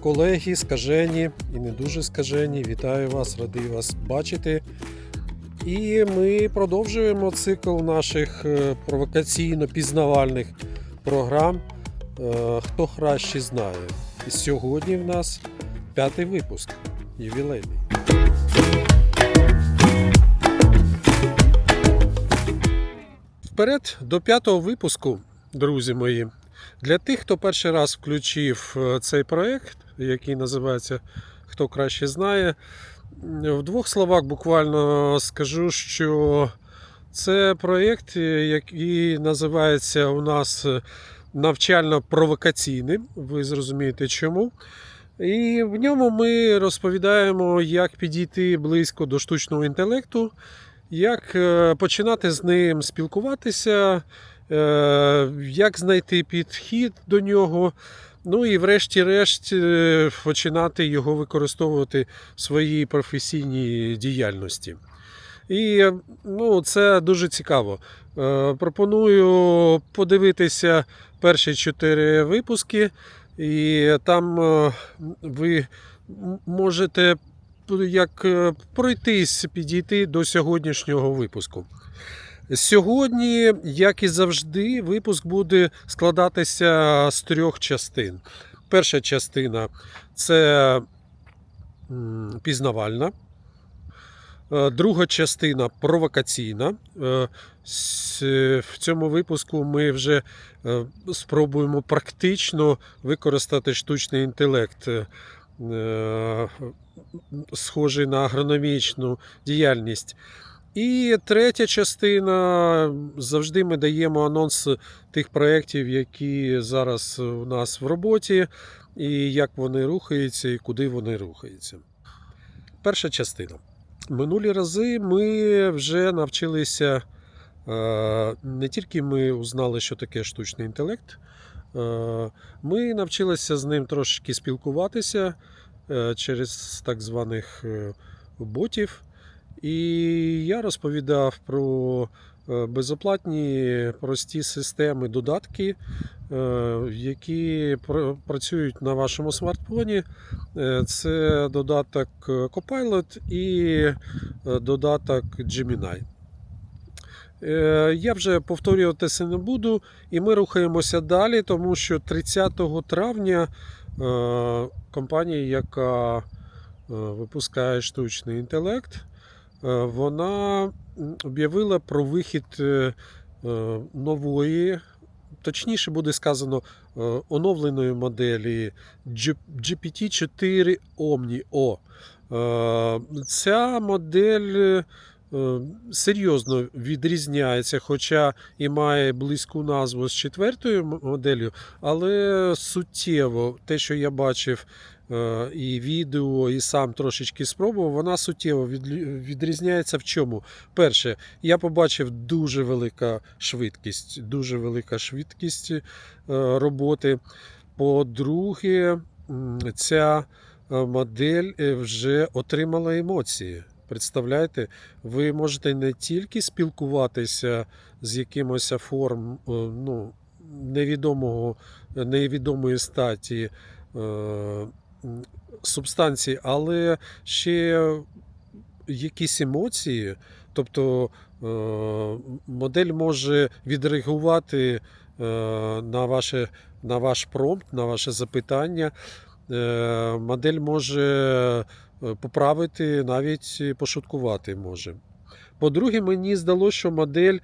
колеги, скажені і не дуже скажені. Вітаю вас, радий вас бачити. І ми продовжуємо цикл наших е, провокаційно-пізнавальних програм. е, Хто краще знає. І сьогодні в нас п'ятий випуск, ювілейний. Вперед до п'ятого випуску, друзі мої. Для тих, хто перший раз включив е, цей проект, який називається Хто краще знає, в двох словах буквально скажу, що це проєкт, е, який називається у нас е, навчально-провокаційним. Ви зрозумієте чому. І в ньому ми розповідаємо, як підійти близько до штучного інтелекту, як починати з ним спілкуватися, як знайти підхід до нього. Ну і врешті-решт е, починати його використовувати в своїй професійній діяльності. І е, ну, це дуже цікаво. Е, Пропоную подивитися перші чотири випуски, і там е, ви можете як е, пройтись, підійти до сьогоднішнього випуску. Сьогодні, як і завжди, випуск буде складатися з трьох частин. Перша частина це пізнавальна. Е, Друга частина провокаційна. Е, В цьому випуску ми вже е, спробуємо практично використати штучний інтелект, схожий на агрономічну діяльність. І третя частина завжди ми даємо анонс тих проєктів, які зараз у нас в роботі, і як вони рухаються, і куди вони рухаються. Перша частина. Минулі рази ми вже навчилися. е, Не тільки ми узнали, що таке штучний інтелект, е, ми навчилися з ним трошки спілкуватися е, через так званих ботів. І я розповідав про е, безоплатні прості системи, додатки, е, які працюють на вашому смартфоні. Е, Це додаток Copilot і додаток Gemini. Я вже повторюватися не буду, і ми рухаємося далі, тому що 30 травня компанія, яка випускає штучний інтелект, вона об'явила про вихід е, е, нової, точніше буде сказано, е, оновленої моделі GPT-4 Omni O. Е, Ця модель е, серйозно відрізняється, хоча і має близьку назву з четвертою моделлю, але суттєво те, що я бачив е, і відео, і сам трошечки спробував, вона суттєво відрізняється в чому? Перше, я побачив дуже велика швидкість, дуже велика швидкість е, роботи. По-друге, ця е, модель е, вже отримала емоції. Представляєте, ви можете не тільки спілкуватися з якимось форм е, ну, невідомого, невідомої статі е, субстанції, але ще якісь емоції. Тобто е, модель може відреагувати е, на, ваше, на ваш промпт, на ваше запитання. Е, Модель може поправити, навіть пошуткувати може. По-друге, мені здалося, що модель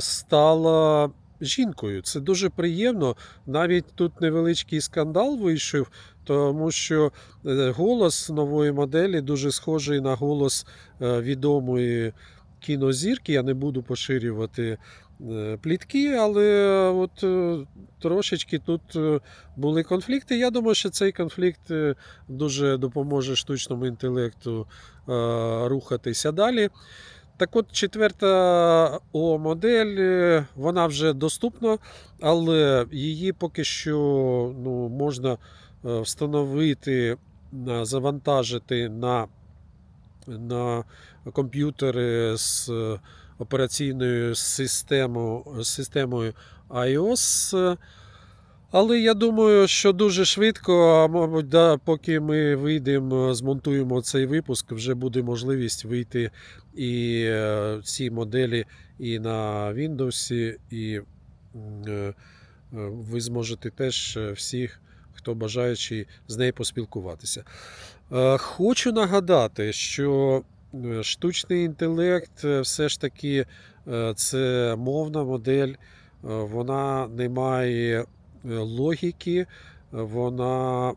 стала жінкою. Це дуже приємно. Навіть тут невеличкий скандал вийшов, тому що е, голос нової моделі дуже схожий на голос е, відомої кінозірки. Я не буду поширювати е, плітки, але от трошечки тут були конфлікти. Я думаю, що цей конфлікт дуже допоможе штучному інтелекту рухатися далі. Так от, четверта О модель, вона вже доступна, але її поки що ну, можна встановити, е, завантажити на, на комп'ютери з е, операційною системою, системою iOS. Але я думаю, що дуже швидко, а мабуть, да, поки ми вийдемо, змонтуємо цей випуск, вже буде можливість вийти і е, ці моделі і на Windows, і е, е, ви зможете теж всіх, хто бажаючий, з нею поспілкуватися. Е, Хочу нагадати, що е, штучний інтелект е, все ж таки це мовна модель, вона не має логіки, вона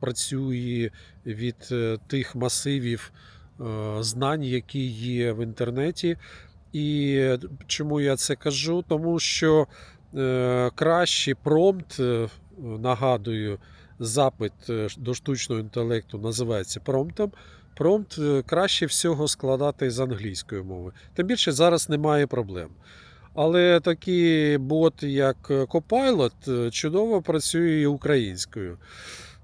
працює від тих масивів знань, які є в інтернеті. І чому я це кажу? Тому що кращий промпт, нагадую, запит е, до штучного інтелекту називається промптом. Промпт е, краще всього складати з англійської мови. Тим більше зараз немає проблем. Але такі боти, як е, Copilot, чудово працює і українською.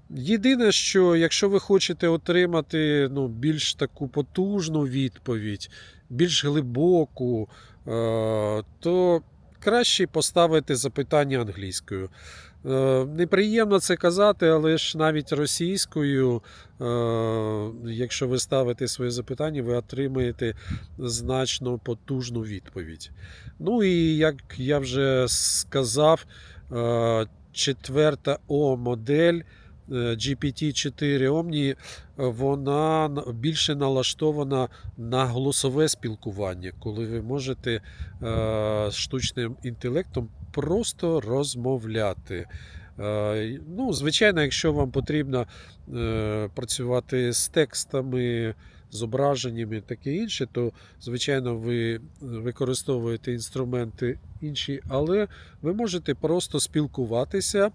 Єдине, що якщо ви хочете отримати ну, більш таку потужну відповідь, більш глибоку, то краще поставити запитання англійською. Е, Неприємно це казати, але ж навіть російською, е, якщо ви ставите своє запитання, ви отримаєте значно потужну відповідь. Ну і як я вже сказав, е, четверта О модель е, GPT-4 Omni, вона більше налаштована на голосове спілкування, коли ви можете штучним інтелектом просто розмовляти. Е, Ну, звичайно, якщо вам потрібно е, працювати з текстами, зображеннями, і таке інше, то звичайно ви використовуєте інструменти інші, але ви можете просто спілкуватися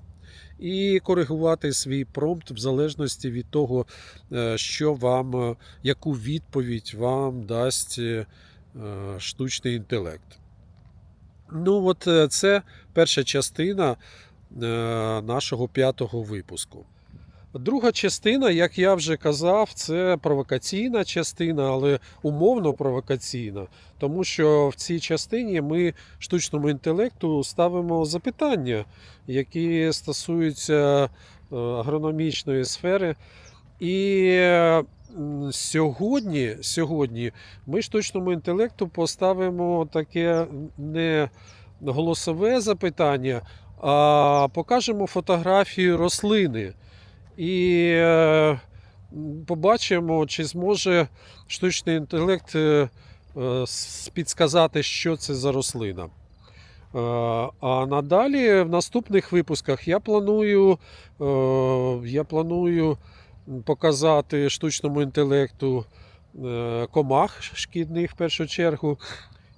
і коригувати свій промпт в залежності від того, е, що вам, яку відповідь вам дасть штучний інтелект. Ну, от е, це перша частина е, нашого п'ятого випуску. Друга частина, як я вже казав, це провокаційна частина, але умовно провокаційна, тому що в цій частині ми штучному інтелекту ставимо запитання, які стосуються е, агрономічної сфери. І сьогодні, сьогодні ми штучному інтелекту поставимо таке не голосове запитання, а покажемо фотографію рослини. І е, побачимо, чи зможе штучний інтелект е, підсказати, що це за рослина. Е, А надалі в наступних випусках я планую, я планую показати штучному інтелекту е, комах шкідних в першу чергу,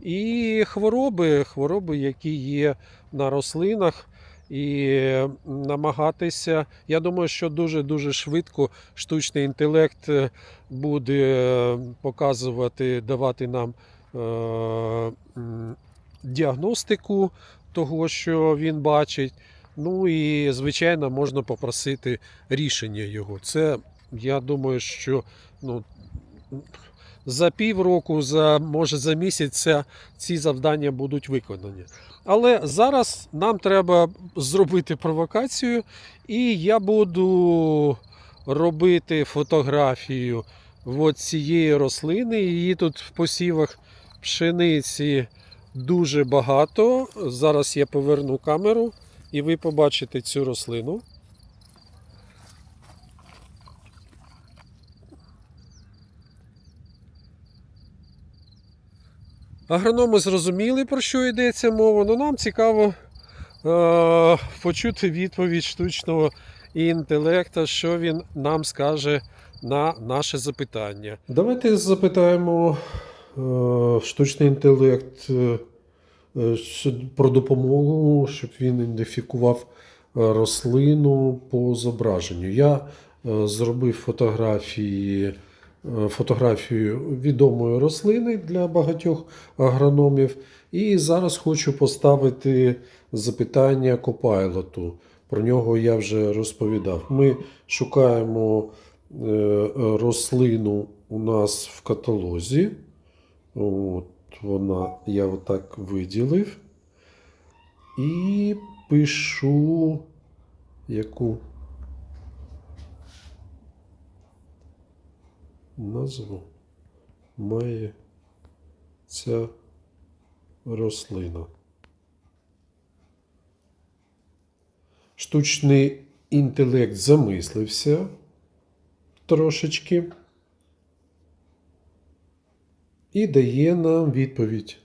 і хвороби, хвороби, які є на рослинах. І намагатися. Я думаю, що дуже-дуже швидко штучний інтелект е, буде показувати, давати нам е, діагностику того, що він бачить. Ну і, звичайно, можна попросити рішення його. Це, я думаю, що ну, за півроку, за, може за місяць ця- ці завдання будуть виконані. Але зараз нам треба зробити провокацію, і я буду робити фотографію от цієї рослини. Її тут в посівах пшениці дуже багато. Зараз я поверну камеру, і ви побачите цю рослину. Агрономи зрозуміли, про що йдеться мова, але нам цікаво е, почути відповідь штучного інтелекту, що він нам скаже на наше запитання. Давайте запитаємо е, штучний інтелект е, про допомогу, щоб він ідентифікував е, рослину по зображенню. Я е, зробив фотографії, е, фотографію відомої рослини для багатьох агрономів. І зараз хочу поставити запитання Копайлоту. Про нього я вже розповідав. Ми шукаємо е, е, рослину у нас в каталозі. От вона, я отак виділив. І пишу яку назву має ця рослина. Штучний інтелект замислився трошечки і дає нам відповідь.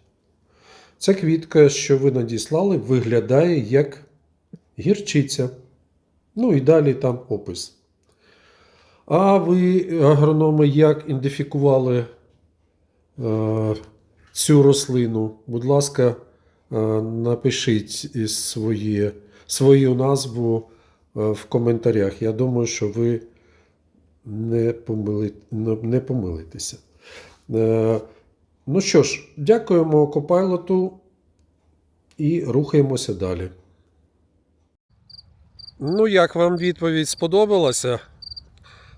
Ця квітка, що ви надіслали, виглядає як гірчиця. Ну і далі там опис. А ви, агрономи, як ідентифікували е, цю рослину? Будь ласка, е, напишіть своє, свою назву е, в коментарях. Я думаю, що ви не, помили, не помилитеся. Е, ну що ж, дякуємо Копайлоту і рухаємося далі. Ну, як вам відповідь сподобалася?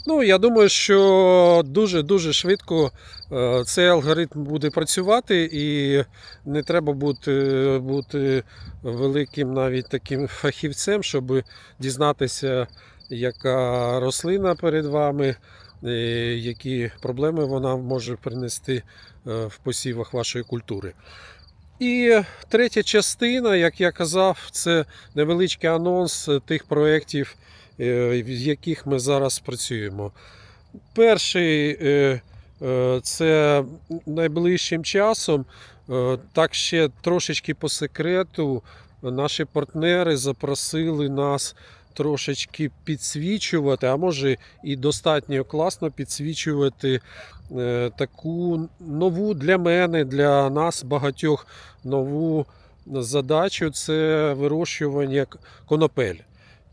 Ну, я думаю, що дуже-дуже швидко е, цей алгоритм буде працювати, і не треба бути, бути великим навіть таким фахівцем, щоб дізнатися, яка рослина перед вами, е, які проблеми вона може принести в посівах вашої культури. І третя частина, як я казав, це невеличкий анонс тих проєктів, е, в яких ми зараз працюємо. Перший е, е, це найближчим часом, е, так ще трошечки по секрету, наші партнери запросили нас трошечки підсвічувати, а може і достатньо класно підсвічувати е, таку нову для мене, для нас багатьох нову задачу це вирощування конопель.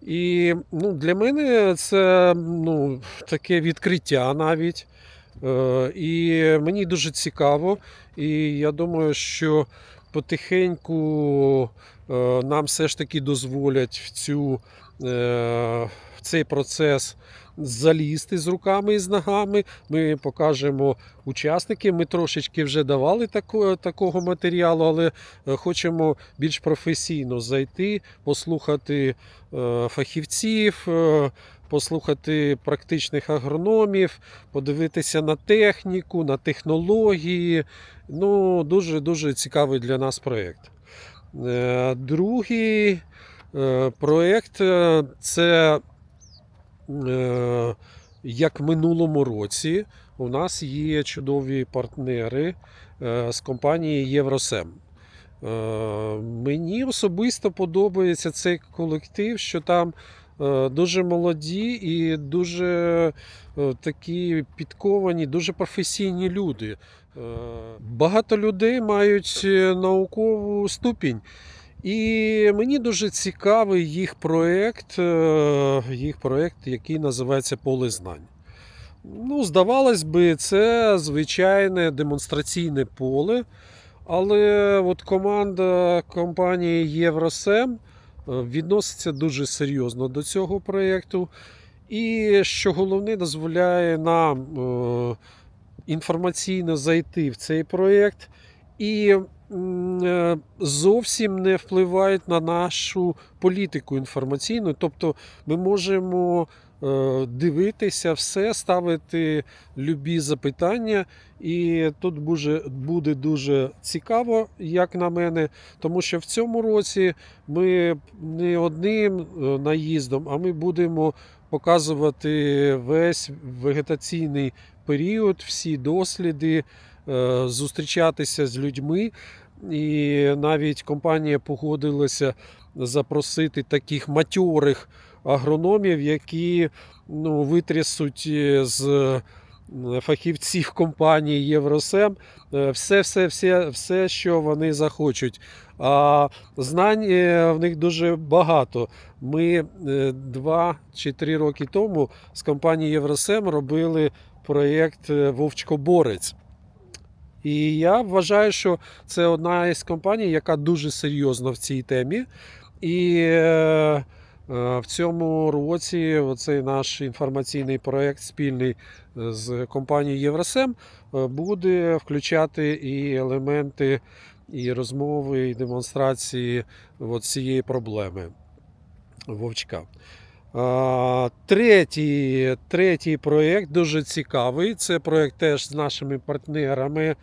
І ну, для мене це ну, таке відкриття навіть. Е, І мені дуже цікаво. І я думаю, що потихеньку е, нам все ж таки дозволять в, цю, в цей процес залізти з руками і з ногами. Ми покажемо учасники. Ми трошечки вже давали тако, такого матеріалу, але е, хочемо більш професійно зайти, послухати е, фахівців. е, Послухати практичних агрономів, подивитися на техніку, на технології. Ну, дуже дуже цікавий для нас проєкт. Е, Другий е, проєкт е, це е, як в минулому році. У нас є чудові партнери е, з компанії Євросем. Е, Мені особисто подобається цей колектив, що там е, дуже молоді і дуже е, такі підковані, дуже професійні люди. Е, Багато людей мають е, наукову ступінь. І мені дуже цікавий їх проєкт, е, їх проєкт, який називається Поле знань. Ну, здавалось би, це звичайне демонстраційне поле. Але от команда компанії Євросем е, відноситься дуже серйозно до цього проєкту. І що головне, дозволяє нам е, інформаційно зайти в цей проєкт і зовсім не впливають на нашу політику інформаційну. Тобто ми можемо е, дивитися все, ставити любі запитання. І тут буде, дуже цікаво, як на мене, тому що в цьому році ми не одним е, наїздом, а ми будемо показувати весь вегетаційний період, всі досліди, е, зустрічатися з людьми. І навіть компанія погодилася запросити таких матьорих агрономів, які ну, витрясуть е, з е, фахівців компанії Євросем е, все, все, все, все, що вони захочуть. А знань е, в них дуже багато. Ми е, два чи три роки тому з компанією Євросем робили проєкт е, Вовчкоборець. І я вважаю, що це одна із компаній, яка дуже серйозна в цій темі. І е, е, в цьому році оцей наш інформаційний проєкт спільний з компанією Євросем е, буде включати і елементи і розмови, і демонстрації цієї проблеми вовчка. Третій, третій проєкт дуже цікавий. Це проєкт теж з нашими партнерами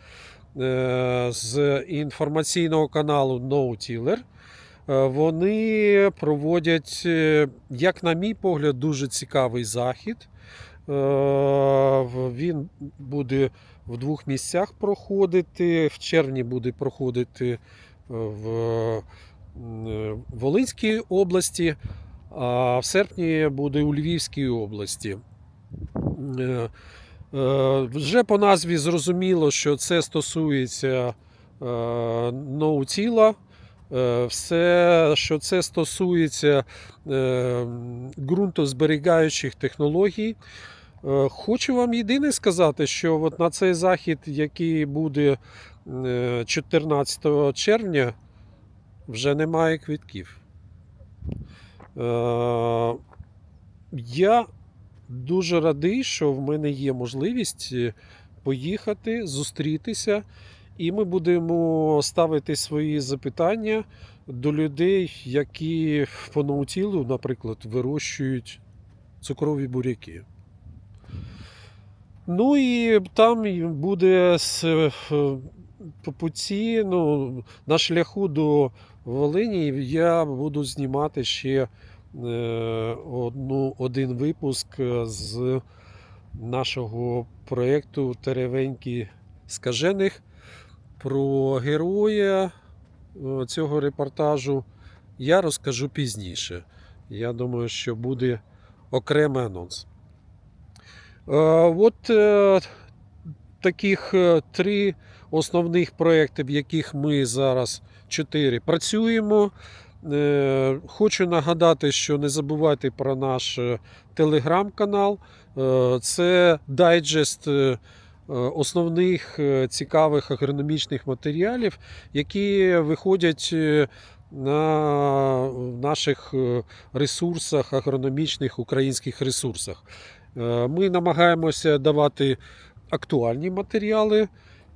е, з інформаційного каналу NoTiller. Е, Вони проводять, е, як на мій погляд, дуже цікавий захід. Він буде в двох місцях проходити. В червні буде проходити в Волинській області, а в серпні буде у Львівській області. Е, е, Вже по назві зрозуміло, що це стосується е, ноутіла. Все, що це стосується ґрунтозберігаючих технологій. Хочу вам єдине сказати, що от на цей захід, який буде е, 14 червня, вже немає квитків. Е, Я дуже радий, що в мене є можливість е, поїхати, зустрітися, і ми будемо ставити свої запитання до людей, які по наутілу, наприклад, вирощують цукрові буряки. Ну і там буде е, по путі, ну, на шляху до Волині я буду знімати ще е, одну, один випуск е, з нашого проєкту Теревеньки скажених про героя е, цього репортажу я розкажу пізніше. Я думаю, що буде окремий анонс. От таких три основних проєкти, в яких ми зараз чотири працюємо. Е, Хочу нагадати, що не забувайте про наш е, телеграм-канал. Е, Це дайджест основних цікавих агрономічних матеріалів, які виходять на наших ресурсах, агрономічних українських ресурсах. Ми намагаємося давати актуальні матеріали.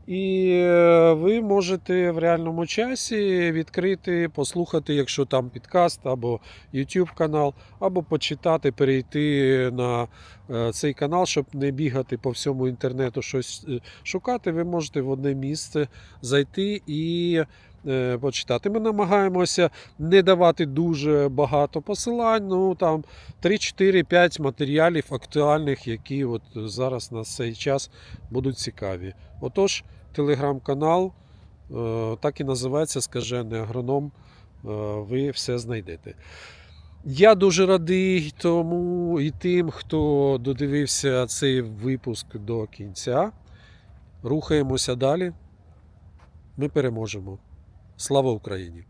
І е, ви можете в реальному часі відкрити, послухати, якщо там підкаст або YouTube канал, або почитати, перейти на е, цей канал, щоб не бігати по всьому інтернету щось е, шукати. Ви можете в одне місце зайти і почитати. Ми намагаємося не давати дуже багато посилань. Ну там 3, 4, 5 матеріалів актуальних, які от зараз на цей час будуть цікаві. Отож, телеграм-канал, е, так і називається Скажений агроном. Е, Ви все знайдете. Я дуже радий тому і тим, хто додивився цей випуск до кінця. Рухаємося далі. Ми переможемо. Слава Україні!